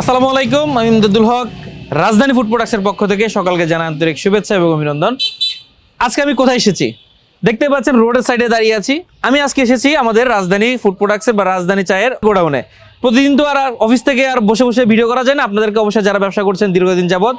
আসসালামু আলাইকুম, আমি ইমদাদুল হক, রাজধানী ফুড প্রোডাক্টসের পক্ষ থেকে সকালকে জানা আন্তরিক শুভেচ্ছা এবং অভিনন্দন। আজকে আমি কোথায় এসেছি? দেখতে পাচ্ছেন রোডের সাইডে দাঁড়িয়ে আছি। আমি আজকে এসেছি আমাদের রাজধানী ফুড প্রোডাক্টসের বা রাজধানী চায়ের গোডাউনে। প্রতিদিন তো আর অফিস থেকে আর বসে বসে ভিডিও করা যায় না। আপনাদেরকে অবশ্যই যারা ব্যবসা করছেন দীর্ঘদিন যাবৎ,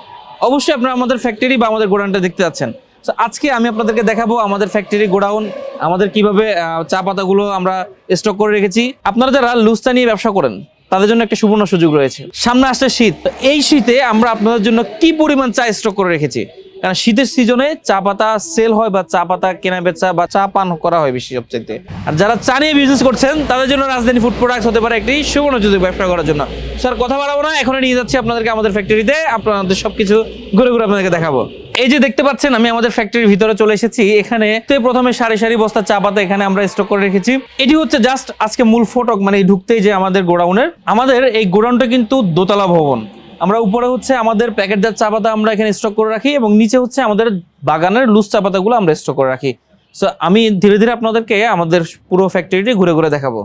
অবশ্যই আপনারা আমাদের ফ্যাক্টরি বা আমাদের গোডাউনটা দেখতে যাচ্ছেন। তো আজকে আমি আপনাদেরকে দেখাবো আমাদের ফ্যাক্টরি গোডাউন, আমাদের কীভাবে চা পাতাগুলো আমরা স্টক করে রেখেছি। আপনারা যারা লুচটা নিয়ে ব্যবসা করেন তাদের জন্য একটা সুবর্ণ সুযোগ রয়েছে। সামনে আসছে শীত। এই শীতে আমরা আপনাদের জন্য কি পরিমাণ চা স্টক করে রেখেছি? কারণ শীতের সিজনে চা পাতা সেল হয় বা চা পাতা কেনা বেচা বা চা পান করা হয় বেশি সবচেয়ে আর যারা চা নিয়ে বিজনেস করছেন, তাদের জন্য রাজধানী ফুড প্রোডাক্টস হতে পারে একটি সুবর্ণ সুযোগ ব্যবসা করার জন্য। স্যার কথা বাড়াবো না, এখনই নিয়ে যাচ্ছি আপনাদেরকে আমাদের ফ্যাক্টরিতে আপনাদের সবকিছু ঘুরে ঘুরে আপনাদেরকে দেখাবো। এই যে দেখতে পাচ্ছেন, আমি আমাদের ফ্যাক্টরির ভিতরে চলে এসেছি। এখানে তো প্রথমে সারি সারি বস্তা চা পাতা এখানে আমরা স্টক করে রেখেছি। এটি হচ্ছে জাস্ট আজকে মূল ফটক মানে ঢুকতেই যে আমাদের গোডাউনের। আমাদের এই গোডাউনটা কিন্তু দোতলা ভবন। আমরা উপরে হচ্ছে আমাদের প্যাকেটজাত চা পাতা আমরা এখানে স্টক করে রাখি এবং নিচে হচ্ছে আমাদের বাগানের লুজ চা পাতাগুলো আমরা স্টক করে রাখি। সো আমি ধীরে ধীরে আপনাদেরকে আমাদের পুরো ফ্যাক্টরিটি ঘুরে ঘুরে দেখাবো।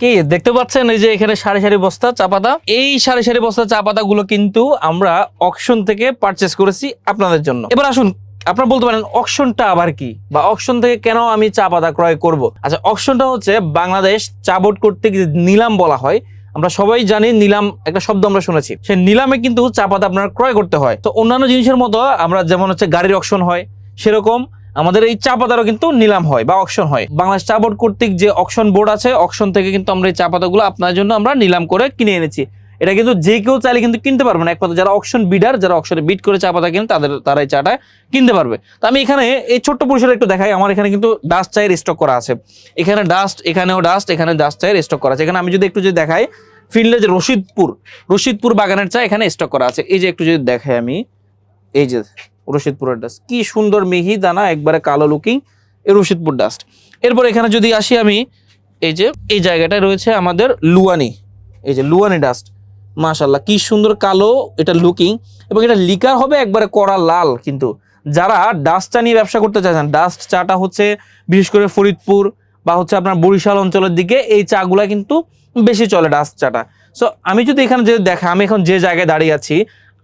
কি, দেখতে পাচ্ছেন এই যে এখানে সারি সারি বস্তা চা পাতা? এই সারি সারি বস্তা চা পাতাগুলো কিন্তু আমরা অকশন থেকে পারচেস করেছি আপনাদের জন্য। এবার আসুন, আপনারা বলতে পারেন অকশনটা আবার কি? বা অকশন থেকে কেন আমি চা পাতা ক্রয় করব? আচ্ছা অকশনটা হচ্ছে বাংলাদেশ চা বোর্ড কর্তৃক নিলাম বলা হয় আমরা সবাই জানি নিলাম, একটা শব্দ আমরা শুনেছি। সেই নিলামে কিন্তু চা পাতা আপনার ক্রয় করতে হয়। তো অন্যান্য জিনিসের মতো আমরা যেমন হচ্ছে গাড়ির অকশন হয়, সেরকম আমাদের এই চা পাতারও কিন্তু নিলাম হয় বা অকশন হয়। বাংলাদেশ চা বোর্ড কর্তৃক যে অকশন বোর্ড আছে অকশন থেকে কিন্তু আমরা এই চা পাতাগুলো আপনার জন্য আমরা নিলাম করে কিনে এনেছি। এটা কিন্তু যে কেউ চাইলে কিন্তু কিনতে পারবে না। একমাত্র যারা অকশন বিডার যারা অকশনে বিট করে চা পাতা কিনে, তাদের তারা এই চাটা কিনতে পারবে। তো আমি এখানে এই ছোট্ট পরিসরে একটু দেখাই। আমার এখানে কিন্তু ডাস্ট চায়ের স্টক করা আছে। এখানে ডাস্ট এখানেও ডাস্ট এখানে ডাস্ট চায়ের স্টক করা আছে। এখানে আমি যদি একটু যদি দেখাই ফিল্ডে যে রশিদপুর রশিদপুর বাগানের চা এখানে স্টক করা আছে। এই যে একটু যদি দেখাই আমি, এই যে রশিদপুরের ডাস্ট কি সুন্দর মিহি দানা, একবারে কালো লুকিং এই রশিদপুর ডাস্ট এরপর এখানে যদি আসি আমি, এই যে, এই জায়গাটায় রয়েছে আমাদের লুয়ানি। এই যে লুয়ানি ডাস্ট মাশাল্লাহ কি সুন্দর কালো এটা লুকিং এবং এটা লিকার হবে একবারে কড়া লাল কিন্তু। যারা ডাস্ট চা নিয়ে ব্যবসা করতে চাইছেন ডাস্ট চাটা হচ্ছে বিশেষ করে ফরিদপুর বা হচ্ছে আপনার বরিশাল অঞ্চলের দিকে, এই চাগুলা কিন্তু বেশি চলে ডাস্ট চাটা। সো আমি যদি এখানে যে দেখা, আমি এখন যে জায়গায় দাঁড়িয়ে আছি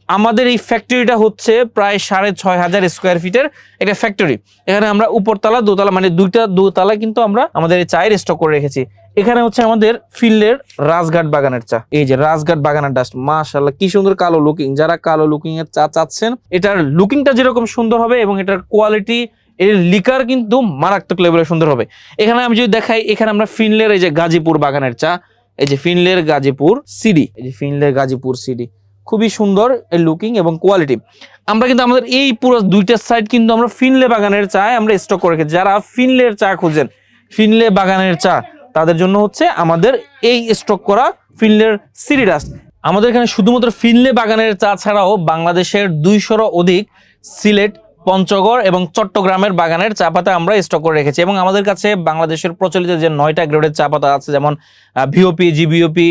আমাদের এই ফ্যাক্টরিটা হচ্ছে প্রায় সাড়ে ছয় হাজার স্কোয়ার ফিটের একটা ফ্যাক্টরি এখানে আমরা উপরতলা, দোতলা মানে দুইটা দোতলা কিন্তু আমরা আমাদের এই চায়ের স্টক করে রেখেছি। এখানে হচ্ছে আমাদের ফিল্ডের রাজঘাট বাগানের চা। এই যে রাজঘাট বাগানের ডাস্ট মাশাল্লাহ কি সুন্দর কালো লুকিং যারা কালো লুকিং এর চা চাচ্ছেন, এটার লুকিংটা যেরকম সুন্দর হবে এবং এটার কোয়ালিটি এর লিকার কিন্তু মারাত্মক লেভেলের সুন্দর হবে। এখানে আমি যদি দেখাই, এখানে আমরা ফিনলের এই যে গাজীপুর বাগানের চা, এই যে ফিনলের গাজীপুর সিডি এই যে ফিনলের গাজীপুর সিডি খুবই সুন্দর লুকিং এবং কোয়ালিটি আমরা কিন্তু আমাদের এই পুরো দুইটা সাইড কিন্তু আমরা ফিনলে বাগানের চা আমরা স্টক করে রেখেছি। যারা ফিনলের চা খুঁজেন ফিনলে বাগানের চা, তাদের জন্য হচ্ছে আমাদের এই স্টক করা ফিনলের সিডি ডাস্ট আমাদের এখানে শুধুমাত্র ফিনলে বাগানের চা ছাড়াও বাংলাদেশের দুইশোরও অধিক সিলেট, পঞ্চগড় এবং চট্টগ্রামের বাগানের চা পাতা আমরা স্টক করে রেখেছি এবং আমাদের কাছে বাংলাদেশের প্রচলিত যে নয়টা গ্রেডের চা পাতা আছে, যেমন BOP GBOP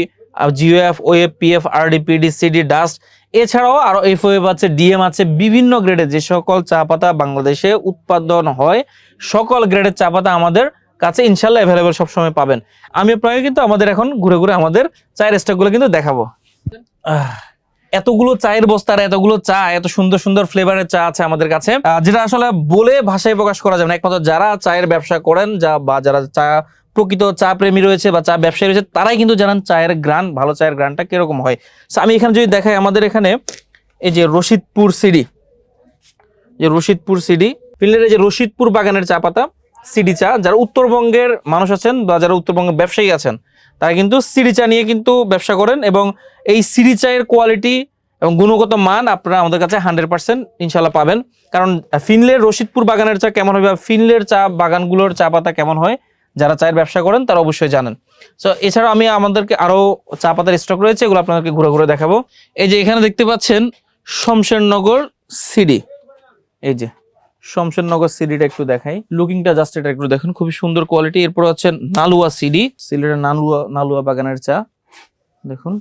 GOF OF PF RDPD CD dust এছাড়াও আরও এফ ওএফ আছে ডিএম আছে, বিভিন্ন গ্রেডের যে সকল চা পাতা বাংলাদেশে উৎপাদন হয়, সকল গ্রেডের চা পাতা আমাদের কাছে ইনশাল্লাহ অ্যাভেলেবেল সবসময় পাবেন। আমি আপনাকে কিন্তু আমাদের এখন ঘুরে ঘুরে আমাদের চায়ের স্টকগুলো কিন্তু দেখাবো। এতগুলো চায়ের বস্তার এতগুলো চা, এত সুন্দর সুন্দর ফ্লেভারের চা আছে আমাদের কাছে। যেটা আসলে বলে ভাষায় প্রকাশ করা যাবে না। একমাত্র যারা চায়ের ব্যবসা করেন, যা বা যারা চা প্রকৃত চা প্রেমী রয়েছে বা চা ব্যবসায়ী রয়েছে তারাই কিন্তু জানান চায়ের গ্রান ভালো চায়ের গ্রানটা কীরকম হয়। So, আমি এখানে যদি দেখাই আমাদের এখানে এই যে রশিদপুর সিডি যে রশিদপুর সিডি এই যে রশিদপুর বাগানের চা পাতা সিডি চা যারা উত্তরবঙ্গের মানুষ আছেন বা যারা উত্তরবঙ্গের ব্যবসায়ী আছেন তারা কিন্তু সিডি চা নিয়ে কিন্তু ব্যবসা করেন এবং এই সিডি চায়ের কোয়ালিটি এবং গুণগত মান আপনারা আমাদের কাছে হান্ড্রেড পার্সেন্ট ইনশাল্লাহ পাবেন। কারণ ফিনলের রশিদপুর বাগানের চা কেমন হবে বা ফিনলের চা বাগানগুলোর চা পাতা কেমন হয় যারা চায়ের ব্যবসা করেন তারা অবশ্যই জানেন। সো এছাড়া আমি আমাদেরকে আরও চা পাতার স্টক রয়েছে, এগুলো আপনাদেরকে ঘুরে ঘুরে দেখাবো। এই যে এখানে দেখতে পাচ্ছেন শমশেরনগর সিডি এই যে শমশেরনগর সিডিটা একটু দেখাই। লুকিংটা জাস্ট এটা একটু দেখুন, খুবই সুন্দর কোয়ালিটি এরপর হচ্ছে নালুয়া সিডি সিলেটের নালুয়া নালুয়া বাগানের চা। দেখুন,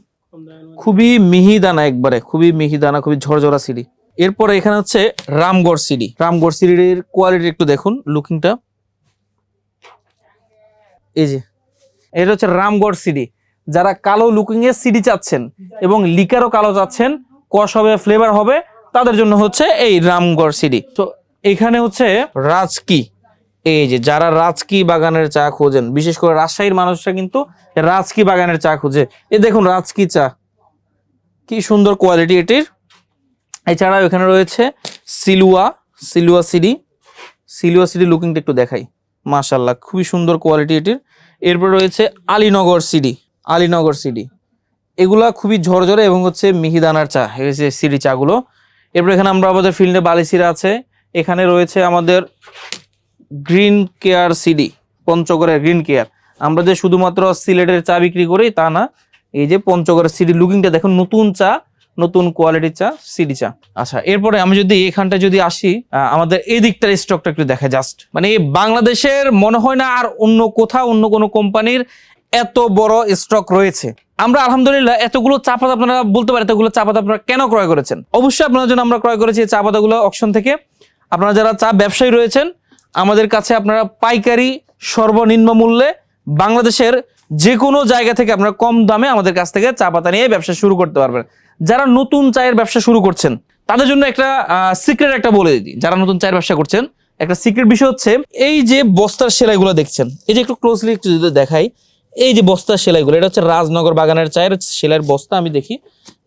খুবই মিহি দানা একবারে, খুবই মিহি দানা, খুবই ঝরঝরা সিডি এরপরে এখানে হচ্ছে রামগড় সিডি রামগড় সিডির কোয়ালিটি একটু দেখুন লুকিংটা এই যে, এটা হচ্ছে রামগড় সিডি। যারা কালো লুকিং এর সিডি চাচ্ছেন এবং লিকারও কালো চাচ্ছেন কষ হবে ফ্লেভার হবে, তাদের জন্য হচ্ছে এই রামগড় সিডি। তো এখানে হচ্ছে রাজকি। এই যে, যারা রাজকি বাগানের চা খোঁজেন, বিশেষ করে রাজশাহীর মানুষরা কিন্তু রাজকি বাগানের চা খোঁজে। এই দেখুন রাজকি চা। কি সুন্দর কোয়ালিটি এটির। এছাড়াও এখানে রয়েছে সিলুয়া সিলুয়া সিডি। সিলুয়া সিডি লুকিংটা একটু দেখাই। মাশাল্লাহ খুবই সুন্দর কোয়ালিটি এটির। এরপর রয়েছে আলীনগর সিডি আলীনগর সিডি এগুলা খুবই ঝরঝরে এবং হচ্ছে মিহিদানার চা হচ্ছে সিডি চাগুলো। এরপর এখানে আমরা আমাদের ফিল্ডে বালিসিরা আছে। এখানে রয়েছে আমাদের গ্রিন কেয়ার সিডি পঞ্চগড়ের গ্রিন কেয়ার আমরা যে শুধুমাত্র সিলেটের চা বিক্রি করি তা না, এই যে পঞ্চগড়ের সিডি লুকিংটা দেখুন, নতুন চা নতুন কোয়ালিটির চা সিডি চা। আচ্ছা এরপরে আমি যদি এখানটা যদি আসি আমাদের এই দিকটার স্টকটা একটু দেখা জাস্ট মানে বাংলাদেশের মনে হয় না আর অন্য কোথাও, অন্য কোনো কোম্পানির এত বড় স্টক রয়েছে। আমরা আলহামদুলিল্লাহ এতগুলো চা পাতা আপনারা বলতে পারেন, এতগুলো চা পাতা আপনারা কেন ক্রয় করেছেন? অবশ্যই আপনার জন্য আমরা ক্রয় করেছি চা পাতাগুলো অকশন থেকে। আপনারা যারা চা ব্যবসায়ী রয়েছেন, আমাদের কাছে আপনারা পাইকারি সর্বনিম্ন মূল্যে বাংলাদেশের যে কোনো জায়গা থেকে আপনারা কম দামে আমাদের কাছ থেকে চা পাতা নিয়ে ব্যবসা শুরু করতে পারবেন। যারা নতুন চায়ের ব্যবসা শুরু করছেন, তাদের জন্য একটা সিক্রেট একটা বলে দিই। যারা নতুন চায়ের ব্যবসা করছেন, একটা সিক্রেট বিষয় হচ্ছে, এই যে বস্তার সেলাইগুলো দেখছেন, এই যে একটু ক্লোজলি একটু যদি দেখাই, এই যে বস্তার সেলাইগুলো, এটা হচ্ছে রাজনগর বাগানের চায়ের সেলাইয়ের বস্তা, আমি দেখি,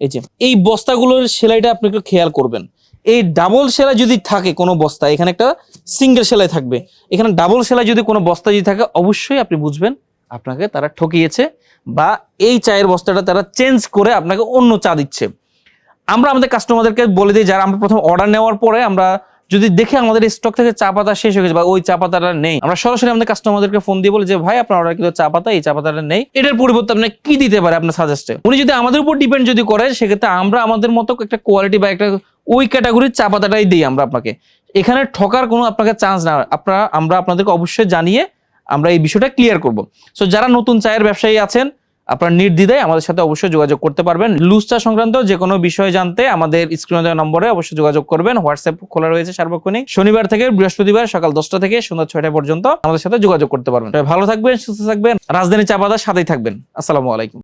এই যে, এই বস্তাগুলোর সেলাইটা আপনি একটু খেয়াল করবেন। এই ডাবল সেলাই যদি থাকে কোনো বস্তা এখানে একটা সিঙ্গেল সেলাই থাকবে, এখানে ডাবল সেলাই যদি কোনো বস্তা যদি থাকে, অবশ্যই আপনি বুঝবেন আপনাকে তারা ঠকিয়েছে বা এই চায়ের বস্তাটা তারা চেঞ্জ করে আপনাকে অন্য চা দিচ্ছে। আমরা আমাদের কাস্টমারদেরকে বলে দিই, যারা আমরা প্রথম অর্ডার নেওয়ার পরে আমরা যদি দেখে আমাদের স্টক থেকে চা পাতা শেষ হয়ে গেছে বা ওই চা পাতাটা নেই, আমরা সরাসরি আমাদের কাস্টমারদেরকে ফোন দিয়ে বলি যে, ভাই, আপনার অর্ডার কিন্তু চা পাতা, এই চা পাতাটা নেই। এটার পরিবর্তে আপনি কি দিতে পারে আপনার সাজেস্টে উনি যদি আমাদের উপর ডিপেন্ড যদি করে, সেক্ষেত্রে আমরা আমাদের মতো একটা কোয়ালিটি বা একটা ওই ক্যাটাগরির চা পাতাটাই দিই আমরা আপনাকে। এখানে ঠকার কোনো আপনাকে চান্স না। আপনারা, আমরা আপনাদেরকে অবশ্যই জানিয়ে আমরা এই বিষয়টা ক্লিয়ার করব। সো যারা নতুন চায়ের ব্যবসায়ী আছেন, আপনার নির্দ্বিধায় আমাদের সাথে অবশ্যই যোগাযোগ করতে পারবেন। লুজ চা সংক্রান্ত যে কোনো বিষয় জানতে আমাদের স্ক্রিনে দেওয়া নম্বরে অবশ্যই যোগাযোগ করবেন। হোয়াটসঅ্যাপ খোলা রয়েছে সার্বক্ষণিক। শনিবার থেকে বৃহস্পতিবার সকাল দশটা থেকে সন্ধ্যা ছয়টা পর্যন্ত আমাদের সাথে যোগাযোগ করতে পারবেন। ভালো থাকবেন, সুস্থ থাকবেন। রাজধানী চা বাজার সাথেই থাকবেন। আসসালামু আলাইকুম।